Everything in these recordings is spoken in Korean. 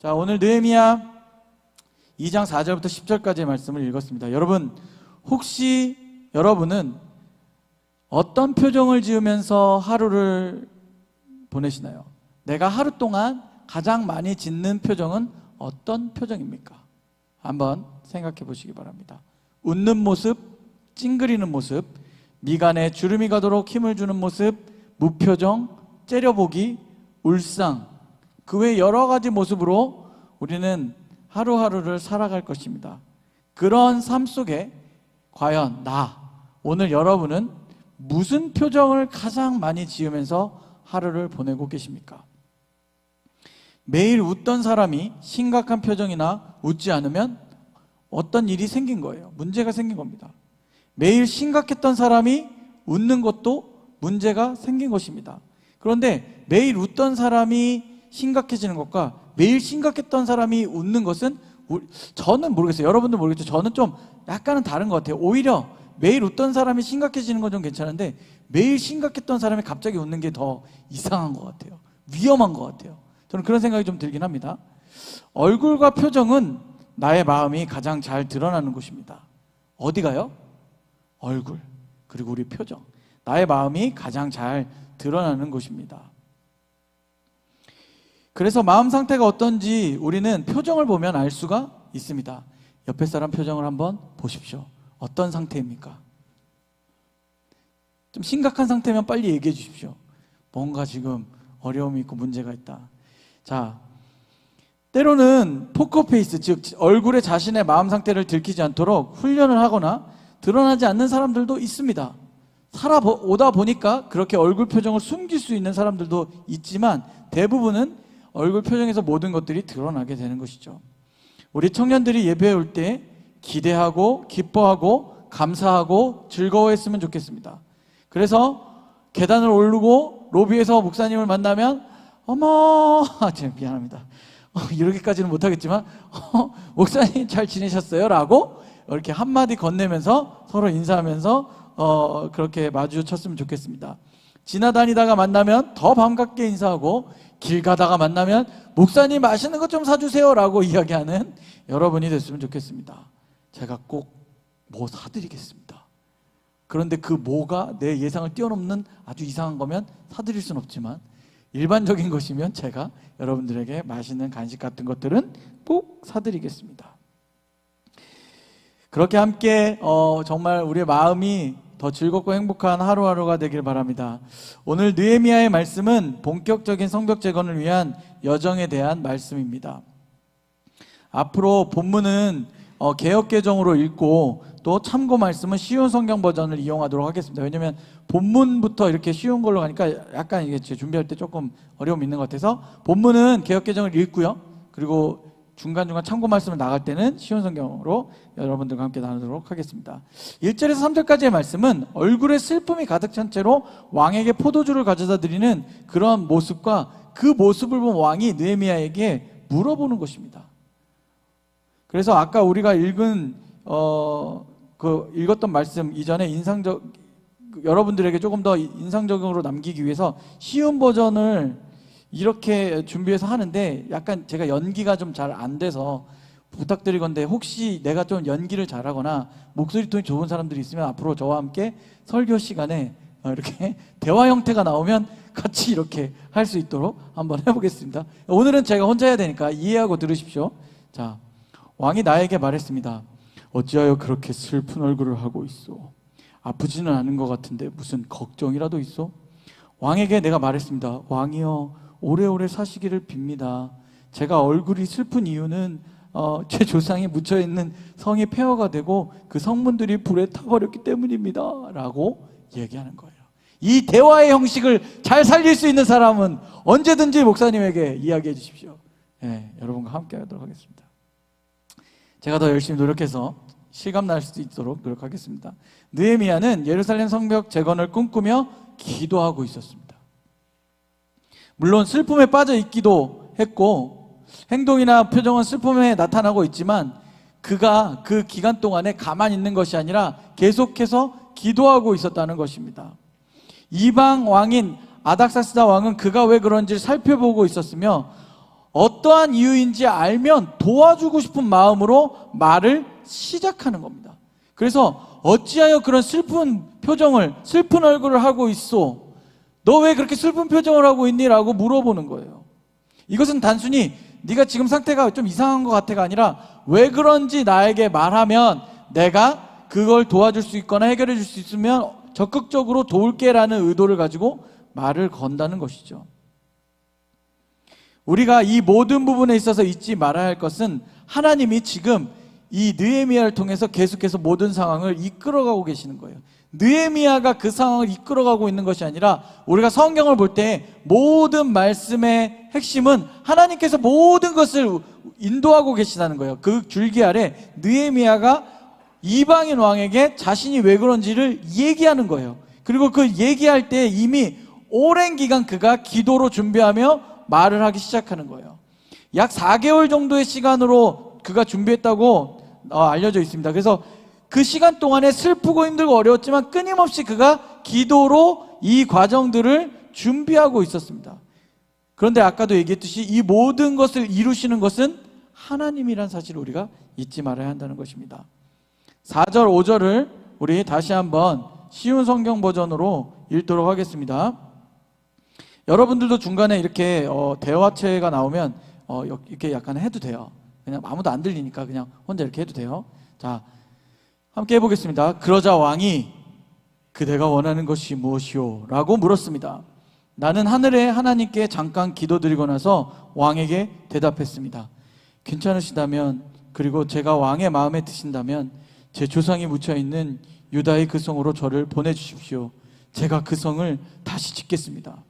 자, 오늘 느헤미야 2장 4절부터 10절까지의 말씀을 읽었습니다. 여러분, 혹시 여러분은 어떤 표정을 지으면서 하루를 보내시나요? 내가 하루 동안 가장 많이 짓는 표정은 어떤 표정입니까? 한번 생각해 보시기 바랍니다. 웃는 모습, 찡그리는 모습, 미간에 주름이 가도록 힘을 주는 모습, 무표정, 째려보기, 울상, 그 외 여러 가지 모습으로 우리는 하루하루를 살아갈 것입니다. 그런 삶 속에 과연 나, 오늘 여러분은 무슨 표정을 가장 많이 지으면서 하루를 보내고 계십니까? 매일 웃던 사람이 심각한 표정이나 웃지 않으면 어떤 일이 생긴 거예요. 문제가 생긴 겁니다. 매일 심각했던 사람이 웃는 것도 문제가 생긴 것입니다. 그런데 매일 웃던 사람이 심각해지는 것과 매일 심각했던 사람이 웃는 것은 우- 저는 모르겠어요. 여러분들 모르겠죠. 저는 좀 약간은 다른 것 같아요. 오히려 매일 웃던 사람이 심각해지는 건 좀 괜찮은데 매일 심각했던 사람이 갑자기 웃는 게 더 이상한 것 같아요. 위험한 것 같아요. 저는 그런 생각이 좀 들긴 합니다. 얼굴과 표정은 나의 마음이 가장 잘 드러나는 곳입니다. 어디가요? 얼굴 그리고 우리 표정 나의 마음이 가장 잘 드러나는 곳입니다. 그래서 마음 상태가 어떤지 우리는 표정을 보면 알 수가 있습니다. 옆에 사람 표정을 한번 보십시오. 어떤 상태입니까? 좀 심각한 상태면 빨리 얘기해 주십시오. 뭔가 지금 어려움이 있고 문제가 있다. 자, 때로는 포커페이스, 즉 얼굴에 자신의 마음 상태를 들키지 않도록 훈련을 하거나 드러나지 않는 사람들도 있습니다. 살아오다 보니까 그렇게 얼굴 표정을 숨길 수 있는 사람들도 있지만 대부분은 얼굴 표정에서 모든 것들이 드러나게 되는 것이죠. 우리 청년들이 예배에 올 때 기대하고 기뻐하고 감사하고 즐거워했으면 좋겠습니다. 그래서 계단을 오르고 로비에서 목사님을 만나면 어머, 아, 제가 미안합니다. 어, 이렇게까지는 못하겠지만 어, 목사님 잘 지내셨어요? 라고 이렇게 한 마디 건네면서 서로 인사하면서 어, 그렇게 마주쳤으면 좋겠습니다. 지나다니다가 만나면 더 반갑게 인사하고 길 가다가 만나면 목사님 맛있는 것 좀 사주세요 라고 이야기하는 여러분이 됐으면 좋겠습니다. 제가 꼭 뭐 사드리겠습니다. 그런데 그 뭐가 내 예상을 뛰어넘는 아주 이상한 거면 사드릴 수는 없지만 일반적인 것이면 제가 여러분들에게 맛있는 간식 같은 것들은 꼭 사드리겠습니다. 그렇게 함께 어, 정말 우리의 마음이 더 즐겁고 행복한 하루하루가 되길 바랍니다. 오늘 느헤미야의 말씀은 본격적인 성벽 재건을 위한 여정에 대한 말씀입니다. 앞으로 본문은 어, 개혁 개정으로 읽고 또 참고 말씀은 쉬운 성경 버전을 이용하도록 하겠습니다. 왜냐하면 본문부터 이렇게 쉬운 걸로 가니까 약간 이게 제 준비할 때 조금 어려움이 있는 것 같아서 본문은 개혁 개정을 읽고요. 그리고 중간중간 참고 말씀을 나갈 때는 쉬운 성경으로 여러분들과 함께 나누도록 하겠습니다. 1절에서 3절까지의 말씀은 얼굴에 슬픔이 가득 찬 채로 왕에게 포도주를 가져다 드리는 그런 모습과 그 모습을 본 왕이 느헤미야에게 물어보는 것입니다. 그래서 아까 우리가 읽은 어, 그 읽었던 말씀 이전에 인상적 여러분들에게 조금 더 인상적으로 남기기 위해서 쉬운 버전을 이렇게 준비해서 하는데 약간 제가 연기가 좀 잘 안 돼서 부탁드리건데 혹시 내가 좀 연기를 잘하거나 목소리 톤이 좋은 사람들이 있으면 앞으로 저와 함께 설교 시간에 어, 이렇게 대화 형태가 나오면 같이 이렇게 할 수 있도록 한번 해보겠습니다. 오늘은 제가 혼자 해야 되니까 이해하고 들으십시오. 자, 왕이 나에게 말했습니다. 어찌하여 그렇게 슬픈 얼굴을 하고 있어? 아프지는 않은 것 같은데 무슨 걱정이라도 있어? 왕에게 내가 말했습니다. 왕이여 오래오래 사시기를 빕니다. 제가 얼굴이 슬픈 이유는 어, 제 조상이 묻혀 있는 성이 폐허가 되고 그 성문들이 불에 타버렸기 때문입니다. 라고 얘기하는 거예요. 이 대화의 형식을 잘 살릴 수 있는 사람은 언제든지 목사님에게 이야기해 주십시오. 예, 여러분과 함께 하도록 하겠습니다. 제가 더 열심히 노력해서 실감 날 수 있도록 노력하겠습니다. 느헤미야는 예루살렘 성벽 재건을 꿈꾸며 기도하고 있었습니다. 물론 슬픔에 빠져 있기도 했고 행동이나 표정은 슬픔에 나타나고 있지만 그가 그 기간 동안에 가만히 있는 것이 아니라 계속해서 기도하고 있었다는 것입니다. 이방 왕인 아닥사스다 왕은 그가 왜 그런지 살펴보고 있었으며 어떠한 이유인지 알면 도와주고 싶은 마음으로 말을 시작하는 겁니다. 그래서 어찌하여 그런 슬픈 표정을 슬픈 얼굴을 하고 있어? 너 왜 그렇게 슬픈 표정을 하고 있니?라고 물어보는 거예요. 이것은 단순히 네가 지금 상태가 좀 이상한 것 같아가 아니라 왜 그런지 나에게 말하면 내가 그걸 도와줄 수 있거나 해결해 줄 수 있으면 적극적으로 도울게라는 의도를 가지고 말을 건다는 것이죠. 우리가 이 모든 부분에 있어서 잊지 말아야 할 것은 하나님이 지금 이 느헤미야를 통해서 계속해서 모든 상황을 이끌어가고 계시는 거예요. 느헤미야가 그 상황을 이끌어가고 있는 것이 아니라 우리가 성경을 볼 때 모든 말씀의 핵심은 하나님께서 모든 것을 인도하고 계시다는 거예요. 그 줄기 아래 느헤미야가 이방인 왕에게 자신이 왜 그런지를 얘기하는 거예요. 그리고 그 얘기할 때 이미 오랜 기간 그가 기도로 준비하며 말을 하기 시작하는 거예요. 약 4개월 정도의 시간으로 그가 준비했다고 어, 알려져 있습니다. 그래서 그 시간 동안에 슬프고 힘들고 어려웠지만 끊임없이 그가 기도로 이 과정들을 준비하고 있었습니다. 그런데 아까도 얘기했듯이 이 모든 것을 이루시는 것은 하나님이란 사실을 우리가 잊지 말아야 한다는 것입니다. 4절, 5절을 우리 다시 한번 쉬운 성경 버전으로 읽도록 하겠습니다. 여러분들도 중간에 이렇게 어, 대화체가 나오면 어, 이렇게 약간 해도 돼요. 그냥 아무도 안 들리니까 그냥 혼자 이렇게 해도 돼요. 자, 함께 해보겠습니다. 그러자 왕이 그대가 원하는 것이 무엇이오? 라고 물었습니다. 나는 하늘의 하나님께 잠깐 기도드리고 나서 왕에게 대답했습니다. 괜찮으시다면 그리고 제가 왕의 마음에 드신다면 제 조상이 묻혀 있는 유다의 그 성으로 저를 보내주십시오. 제가 그 성을 다시 짓겠습니다.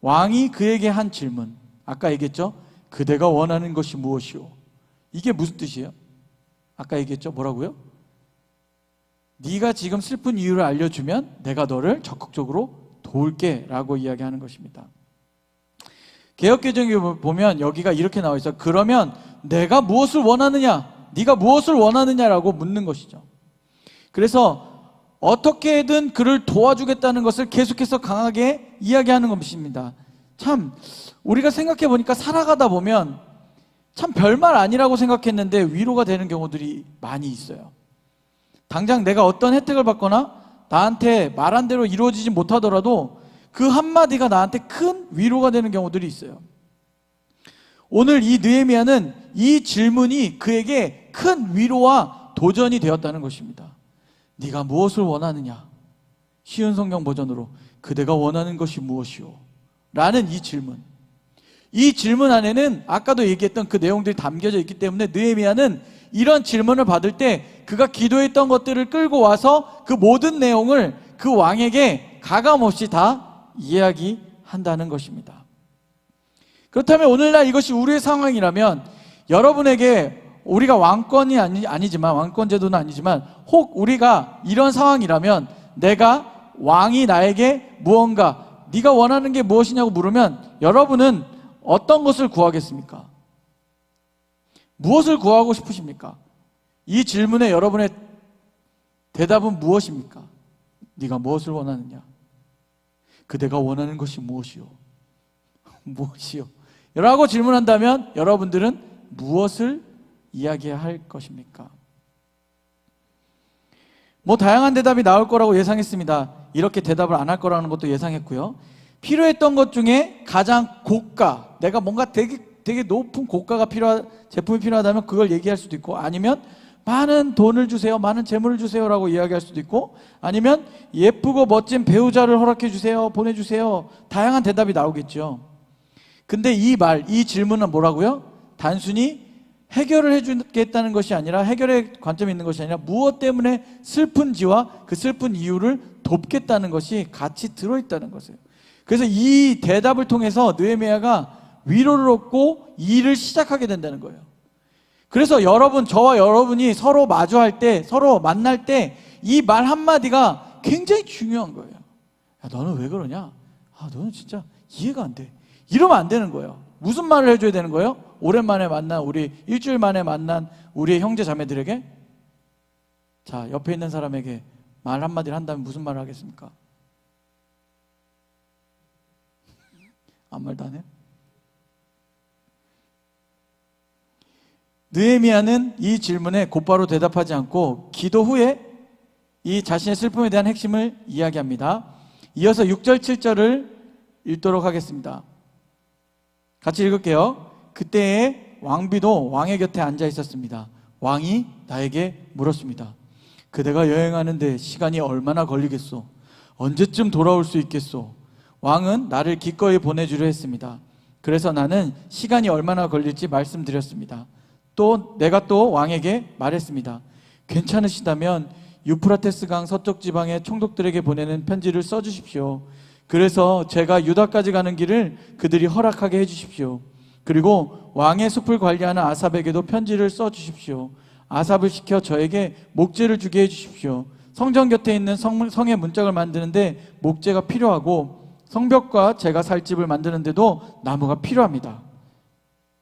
왕이 그에게 한 질문. 아까 얘기했죠? 그대가 원하는 것이 무엇이오? 이게 무슨 뜻이에요? 아까 얘기했죠? 뭐라고요? 네가 지금 슬픈 이유를 알려주면 내가 너를 적극적으로 도울게 라고 이야기하는 것입니다. 개혁개정에 보면 여기가 이렇게 나와 있어. 그러면 내가 무엇을 원하느냐? 네가 무엇을 원하느냐라고 묻는 것이죠. 그래서 어떻게든 그를 도와주겠다는 것을 계속해서 강하게 이야기하는 것입니다. 참 우리가 생각해 보니까 살아가다 보면 참 별말 아니라고 생각했는데 위로가 되는 경우들이 많이 있어요. 당장 내가 어떤 혜택을 받거나 나한테 말한 대로 이루어지지 못하더라도 그 한마디가 나한테 큰 위로가 되는 경우들이 있어요. 오늘 이 느헤미야는 이 질문이 그에게 큰 위로와 도전이 되었다는 것입니다. 네가 무엇을 원하느냐? 쉬운 성경 버전으로 그대가 원하는 것이 무엇이오? 라는 이 질문. 이 질문 안에는 아까도 얘기했던 그 내용들이 담겨져 있기 때문에 느헤미야는 이런 질문을 받을 때 그가 기도했던 것들을 끌고 와서 그 모든 내용을 그 왕에게 가감없이 다 이야기한다는 것입니다. 그렇다면 오늘날 이것이 우리의 상황이라면 여러분에게 우리가 왕권이 아니, 아니지만 왕권 제도는 아니지만 혹 우리가 이런 상황이라면 내가 왕이 나에게 무언가 네가 원하는 게 무엇이냐고 물으면 여러분은 어떤 것을 구하겠습니까? 무엇을 구하고 싶으십니까? 이 질문에 여러분의 대답은 무엇입니까? 네가 무엇을 원하느냐? 그대가 원하는 것이 무엇이요? 무엇이요? 라고 질문한다면 여러분들은 무엇을 이야기할 것입니까? 뭐 다양한 대답이 나올 거라고 예상했습니다. 이렇게 대답을 안 할 거라는 것도 예상했고요. 필요했던 것 중에 가장 고가, 내가 뭔가 되게 되게 높은 고가가 필요한 제품이 필요하다면 그걸 얘기할 수도 있고 아니면 많은 돈을 주세요, 많은 재물을 주세요라고 이야기할 수도 있고 아니면 예쁘고 멋진 배우자를 허락해 주세요, 보내주세요. 다양한 대답이 나오겠죠. 근데 이 말, 이 질문은 뭐라고요? 단순히 해결을 해주겠다는 것이 아니라 해결의 관점이 있는 것이 아니라 무엇 때문에 슬픈지와 그 슬픈 이유를 돕겠다는 것이 같이 들어있다는 것이에요. 그래서 이 대답을 통해서 느헤미야가 위로를 얻고 일을 시작하게 된다는 거예요. 그래서 여러분, 저와 여러분이 서로 마주할 때, 서로 만날 때 이 말 한마디가 굉장히 중요한 거예요. 야, 너는 왜 그러냐? 아, 너는 진짜 이해가 안 돼. 이러면 안 되는 거예요. 무슨 말을 해줘야 되는 거예요? 오랜만에 만난 우리 일주일 만에 만난 우리의 형제 자매들에게 자 옆에 있는 사람에게 말 한마디를 한다면 무슨 말을 하겠습니까? 아무 말도 안 해요? 느헤미야는 이 질문에 곧바로 대답하지 않고 기도 후에 이 자신의 슬픔에 대한 핵심을 이야기합니다. 이어서 6절, 7절을 읽도록 하겠습니다. 같이 읽을게요. 그때에 왕비도 왕의 곁에 앉아 있었습니다. 왕이 나에게 물었습니다. 그대가 여행하는데 시간이 얼마나 걸리겠소? 언제쯤 돌아올 수 있겠소? 왕은 나를 기꺼이 보내주려 했습니다. 그래서 나는 시간이 얼마나 걸릴지 말씀드렸습니다. 또 내가 또 왕에게 말했습니다. 괜찮으시다면 유프라테스 강 서쪽 지방의 총독들에게 보내는 편지를 써 주십시오. 그래서 제가 유다까지 가는 길을 그들이 허락하게 해 주십시오. 그리고 왕의 숲을 관리하는 아삽에게도 편지를 써 주십시오. 아삽을 시켜 저에게 목재를 주게 해 주십시오. 성전 곁에 있는 성, 성의 문짝을 만드는데 목재가 필요하고 성벽과 제가 살 집을 만드는데도 나무가 필요합니다.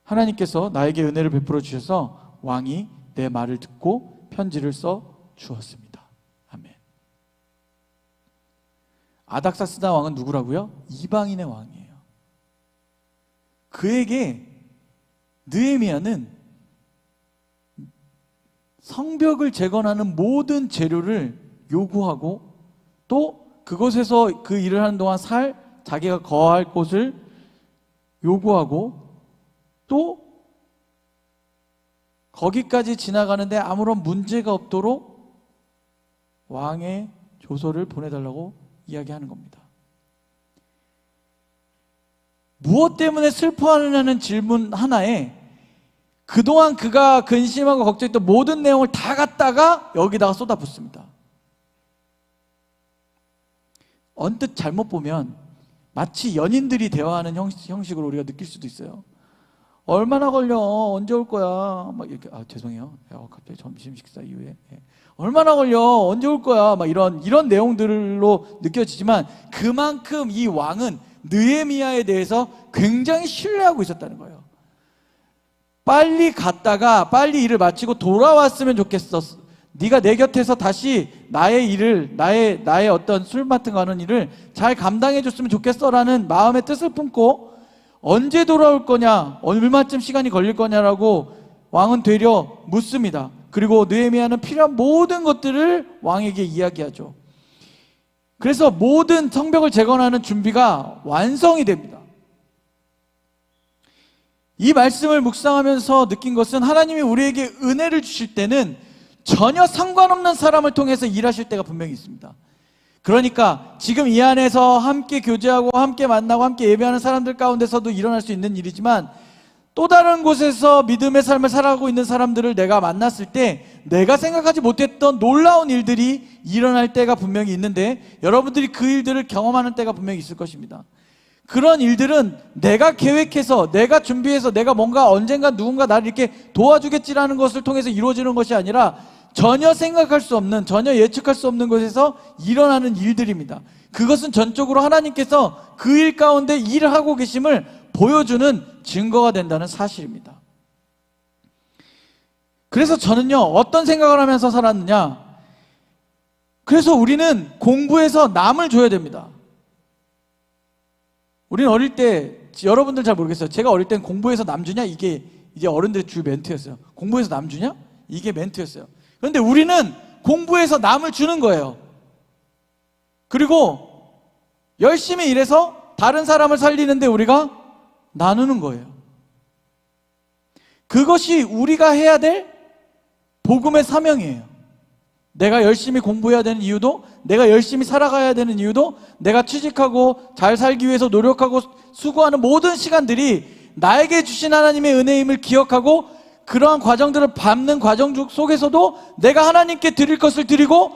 하나님께서 나에게 은혜를 베풀어 주셔서 왕이 내 말을 듣고 편지를 써 주었습니다. 아멘. 아닥사스다 왕은 누구라고요? 이방인의 왕이에요. 그에게 느헤미야는 성벽을 재건하는 모든 재료를 요구하고 또 그곳에서 그 일을 하는 동안 살 자기가 거할 곳을 요구하고 또 거기까지 지나가는데 아무런 문제가 없도록 왕의 조서를 보내달라고 이야기하는 겁니다. 무엇 때문에 슬퍼하느냐는 질문 하나에 그동안 그가 근심하고 걱정했던 모든 내용을 다 갖다가 여기다가 쏟아붓습니다. 언뜻 잘못 보면 마치 연인들이 대화하는 형식, 으로 우리가 느낄 수도 있어요. 얼마나 걸려? 언제 올 거야? 막 이렇게 아 죄송해요. 어, 갑자기 점심 식사 이후에 예. 얼마나 걸려? 언제 올 거야? 막 이런 이런 내용들로 느껴지지만 그만큼 이 왕은 느헤미야에 대해서 굉장히 신뢰하고 있었다는 거예요. 빨리 갔다가 빨리 일을 마치고 돌아왔으면 좋겠어. 네가 내 곁에서 다시 나의 일을 나의 나의 어떤 술 맡은 거는 일을 잘 감당해 줬으면 좋겠어라는 마음의 뜻을 품고 언제 돌아올 거냐, 얼마쯤 시간이 걸릴 거냐라고 왕은 되려 묻습니다. 그리고 느헤미야는 필요한 모든 것들을 왕에게 이야기하죠. 그래서 모든 성벽을 재건하는 준비가 완성이 됩니다. 이 말씀을 묵상하면서 느낀 것은 하나님이 우리에게 은혜를 주실 때는 전혀 상관없는 사람을 통해서 일하실 때가 분명히 있습니다. 그러니까 지금 이 안에서 함께 교제하고 함께 만나고 함께 예배하는 사람들 가운데서도 일어날 수 있는 일이지만 또 다른 곳에서 믿음의 삶을 살아가고 있는 사람들을 내가 만났을 때 내가 생각하지 못했던 놀라운 일들이 일어날 때가 분명히 있는데 여러분들이 그 일들을 경험하는 때가 분명히 있을 것입니다. 그런 일들은 내가 계획해서 내가 준비해서 내가 뭔가 언젠가 누군가 나를 이렇게 도와주겠지라는 것을 통해서 이루어지는 것이 아니라 전혀 생각할 수 없는, 전혀 예측할 수 없는 곳에서 일어나는 일들입니다. 그것은 전적으로 하나님께서 그 일 가운데 일을 하고 계심을 보여주는 증거가 된다는 사실입니다. 그래서 저는요, 어떤 생각을 하면서 살았느냐? 그래서 우리는 공부해서 남을 줘야 됩니다. 우리는 어릴 때, 여러분들 잘 모르겠어요. 제가 어릴 땐 공부해서 남 주냐? 이게 이제 어른들의 주 멘트였어요. 공부해서 남 주냐? 이게 멘트였어요. 그런데 우리는 공부해서 남을 주는 거예요. 그리고 열심히 일해서 다른 사람을 살리는데 우리가 나누는 거예요. 그것이 우리가 해야 될 복음의 사명이에요. 내가 열심히 공부해야 되는 이유도, 내가 열심히 살아가야 되는 이유도, 내가 취직하고 잘 살기 위해서 노력하고 수고하는 모든 시간들이 나에게 주신 하나님의 은혜임을 기억하고 그러한 과정들을 밟는 과정 속에서도 내가 하나님께 드릴 것을 드리고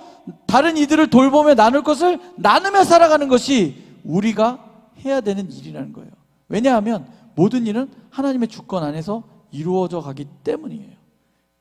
다른 이들을 돌보며 나눌 것을 나누며 살아가는 것이 우리가 해야 되는 일이라는 거예요. 왜냐하면 모든 일은 하나님의 주권 안에서 이루어져 가기 때문이에요.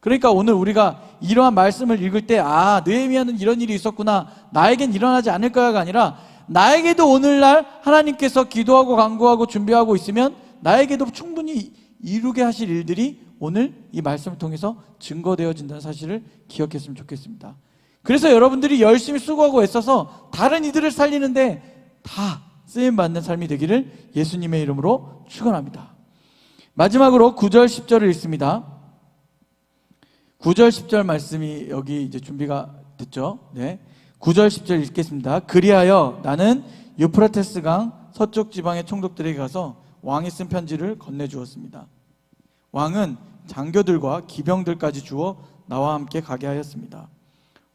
그러니까 오늘 우리가 이러한 말씀을 읽을 때, 아, 느헤미야는 이런 일이 있었구나. 나에겐 일어나지 않을 거야가 아니라, 나에게도 오늘날 하나님께서 기도하고 간구하고 준비하고 있으면, 나에게도 충분히 이루게 하실 일들이 오늘 이 말씀을 통해서 증거되어진다는 사실을 기억했으면 좋겠습니다. 그래서 여러분들이 열심히 수고하고 애써서 다른 이들을 살리는데 다 쓰임 받는 삶이 되기를 예수님의 이름으로 축원합니다. 마지막으로 9절 10절을 읽습니다. 9절 10절 말씀이 여기 이제 준비가 됐죠. 네. 9절 10절 읽겠습니다. 그리하여 나는 유프라테스 강 서쪽 지방의 총독들에게 가서 왕이 쓴 편지를 건네 주었습니다. 왕은 장교들과 기병들까지 주어 나와 함께 가게 하였습니다.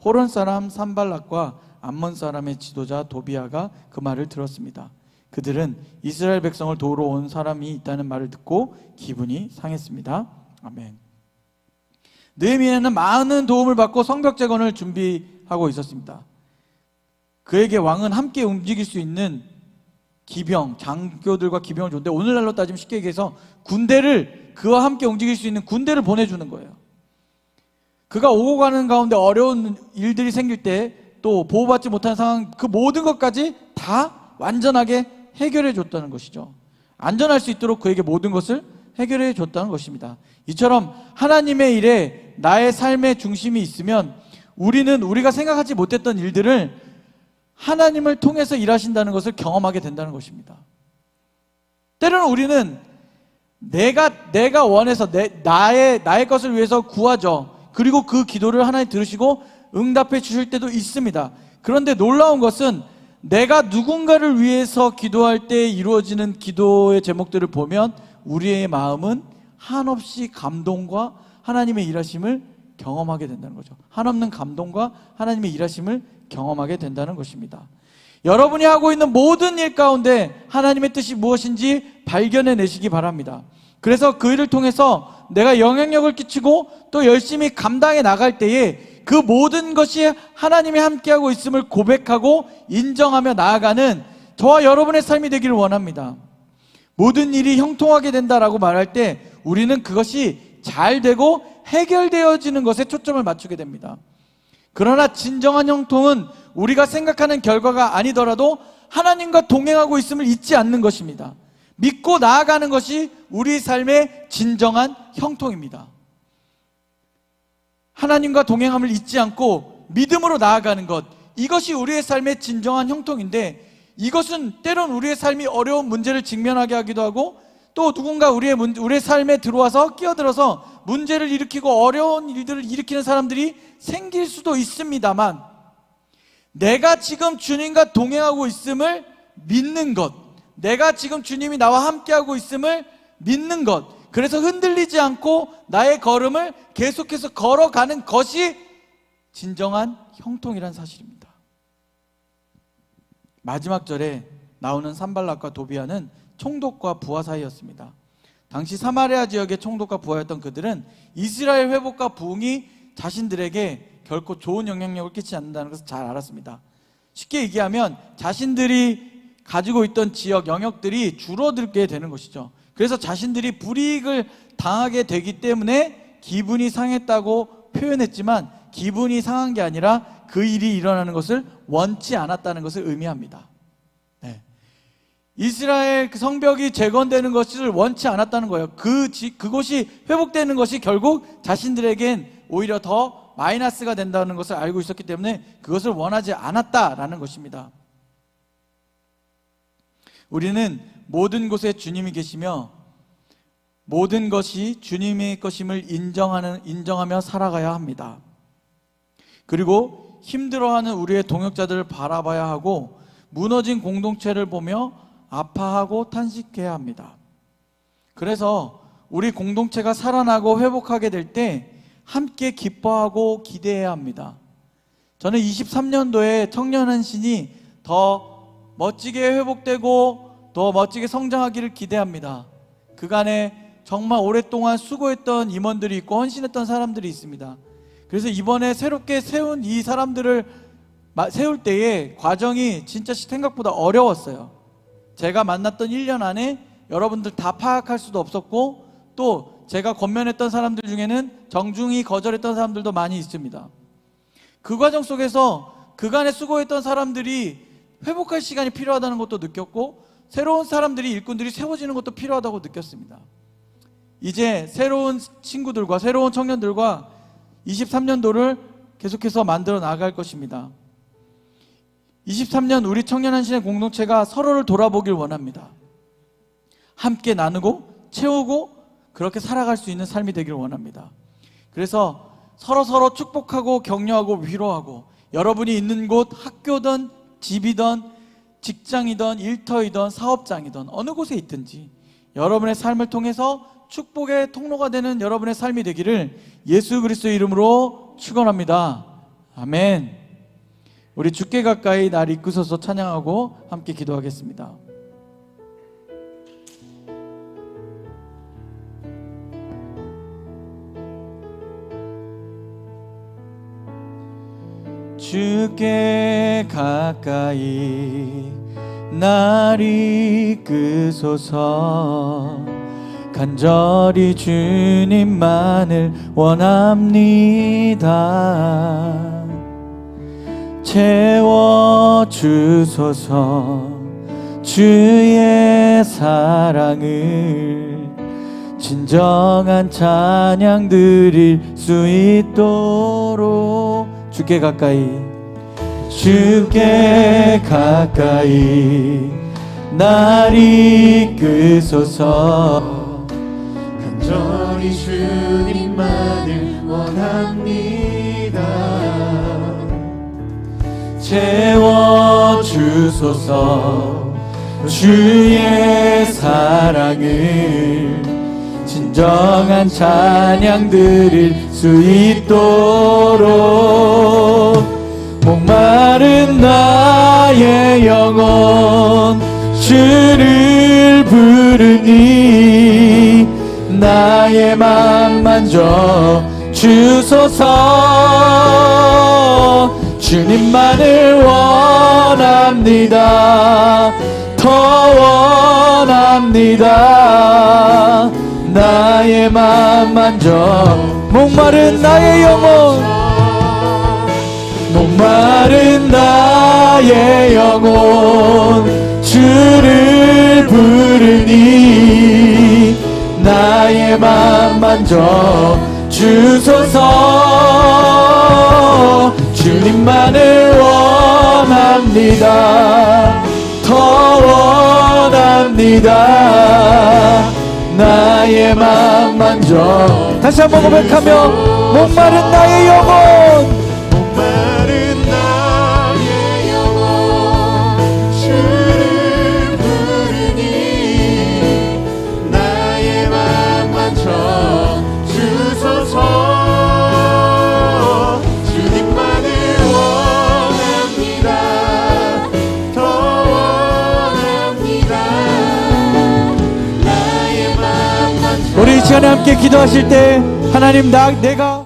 호론 사람 산발락과 암몬 사람의 지도자 도비아가 그 말을 들었습니다. 그들은 이스라엘 백성을 도우러 온 사람이 있다는 말을 듣고 기분이 상했습니다. 아멘. 느헤미야는 많은 도움을 받고 성벽 재건을 준비하고 있었습니다. 그에게 왕은 함께 움직일 수 있는 기병, 장교들과 기병을 줬는데 오늘날로 따지면 쉽게 얘기해서 군대를 그와 함께 움직일 수 있는 군대를 보내주는 거예요. 그가 오고 가는 가운데 어려운 일들이 생길 때 또 보호받지 못한 상황 그 모든 것까지 다 완전하게 해결해 줬다는 것이죠. 안전할 수 있도록 그에게 모든 것을 해결해 줬다는 것입니다. 이처럼 하나님의 일에 나의 삶의 중심이 있으면 우리는 우리가 생각하지 못했던 일들을 하나님을 통해서 일하신다는 것을 경험하게 된다는 것입니다. 때로는 우리는 내가 내가 원해서 내 나의 나의 것을 위해서 구하죠. 그리고 그 기도를 하나님 들으시고 응답해 주실 때도 있습니다. 그런데 놀라운 것은 내가 누군가를 위해서 기도할 때 이루어지는 기도의 제목들을 보면 우리의 마음은 한없이 감동과 하나님의 일하심을 경험하게 된다는 거죠. 한없는 감동과 하나님의 일하심을 경험하게 된다는 것입니다. 여러분이 하고 있는 모든 일 가운데 하나님의 뜻이 무엇인지 발견해 내시기 바랍니다. 그래서 그 일을 통해서 내가 영향력을 끼치고 또 열심히 감당해 나갈 때에 그 모든 것이 하나님이 함께하고 있음을 고백하고 인정하며 나아가는 저와 여러분의 삶이 되기를 원합니다. 모든 일이 형통하게 된다라고 말할 때 우리는 그것이 잘 되고 해결되어지는 것에 초점을 맞추게 됩니다. 그러나 진정한 형통은 우리가 생각하는 결과가 아니더라도 하나님과 동행하고 있음을 잊지 않는 것입니다. 믿고 나아가는 것이 우리 삶의 진정한 형통입니다. 하나님과 동행함을 잊지 않고 믿음으로 나아가는 것. 이것이 우리의 삶의 진정한 형통인데 이것은 때론 우리의 삶이 어려운 문제를 직면하게 하기도 하고 또 누군가 우리의 문, 우리의 삶에 들어와서 끼어들어서 문제를 일으키고 어려운 일들을 일으키는 사람들이 생길 수도 있습니다만 내가 지금 주님과 동행하고 있음을 믿는 것, 내가 지금 주님이 나와 함께하고 있음을 믿는 것, 그래서 흔들리지 않고 나의 걸음을 계속해서 걸어가는 것이 진정한 형통이란 사실입니다. 마지막 절에 나오는 산발락과 도비아는 총독과 부하 사이였습니다. 당시 사마리아 지역의 총독과 부하였던 그들은 이스라엘 회복과 부흥이 자신들에게 결코 좋은 영향력을 끼치지 않는다는 것을 잘 알았습니다. 쉽게 얘기하면 자신들이 가지고 있던 지역 영역들이 줄어들게 되는 것이죠. 그래서 자신들이 불이익을 당하게 되기 때문에 기분이 상했다고 표현했지만 기분이 상한 게 아니라 그 일이 일어나는 것을 원치 않았다는 것을 의미합니다. 네. 이스라엘 그 성벽이 재건되는 것을 원치 않았다는 거예요. 그 지, 그곳이 회복되는 것이 결국 자신들에겐 오히려 더 마이너스가 된다는 것을 알고 있었기 때문에 그것을 원하지 않았다라는 것입니다. 우리는 모든 곳에 주님이 계시며 모든 것이 주님의 것임을 인정하는 인정하며 살아가야 합니다. 그리고 힘들어하는 우리의 동역자들을 바라봐야 하고 무너진 공동체를 보며 아파하고 탄식해야 합니다. 그래서 우리 공동체가 살아나고 회복하게 될 때 함께 기뻐하고 기대해야 합니다. 저는 23년도에 청년 한 신이 더 멋지게 회복되고 더 멋지게 성장하기를 기대합니다. 그간에 정말 오랫동안 수고했던 임원들이 있고 헌신했던 사람들이 있습니다. 그래서 이번에 새롭게 세운 이 사람들을 마- 세울 때의 과정이 진짜 생각보다 어려웠어요. 제가 만났던 1년 안에 여러분들 다 파악할 수도 없었고 또 제가 권면했던 사람들 중에는 정중히 거절했던 사람들도 많이 있습니다. 그 과정 속에서 그간에 수고했던 사람들이 회복할 시간이 필요하다는 것도 느꼈고 새로운 사람들이 일꾼들이 세워지는 것도 필요하다고 느꼈습니다. 이제 새로운 친구들과 새로운 청년들과 23년도를 계속해서 만들어 나갈 것입니다. 23년 우리 청년 한신의 공동체가 서로를 돌아보길 원합니다. 함께 나누고 채우고 그렇게 살아갈 수 있는 삶이 되기를 원합니다. 그래서 서로 서로 축복하고 격려하고 위로하고 여러분이 있는 곳 학교든 집이든 직장이든 일터이든 사업장이든 어느 곳에 있든지 여러분의 삶을 통해서 축복의 통로가 되는 여러분의 삶이 되기를 예수 그리스도의 이름으로 축원합니다. 아멘. 우리 주께 가까이 날 이끄소서 찬양하고 함께 기도하겠습니다. 주께 가까이 날 이끄소서 간절히 주님만을 원합니다 채워 주소서. 주의 사랑을 진정한 찬양 드릴 수 있도록 주께 가까이 주께 가까이 날 이끄소서. 간절히 주님만을 원합니다 채워 주소서. 주의 사랑을 진정한 찬양 드릴 수 있도록 목마른 나의 영혼 주를 부르니 나의 맘 만져 주소서 주님만을 원합니다. 더 원합니다. 나의 맘 만져. 목마른 나의 영혼. 목마른 나의 영혼. 주를 부르니 나의 맘 만져. 주소서 주님만을 원합니다. 더 원합니다. 나의 맘 만져. 다시 한번 고백하며 목마른 나의 영혼 시간에 함께 기도하실 때 하나님 나 내가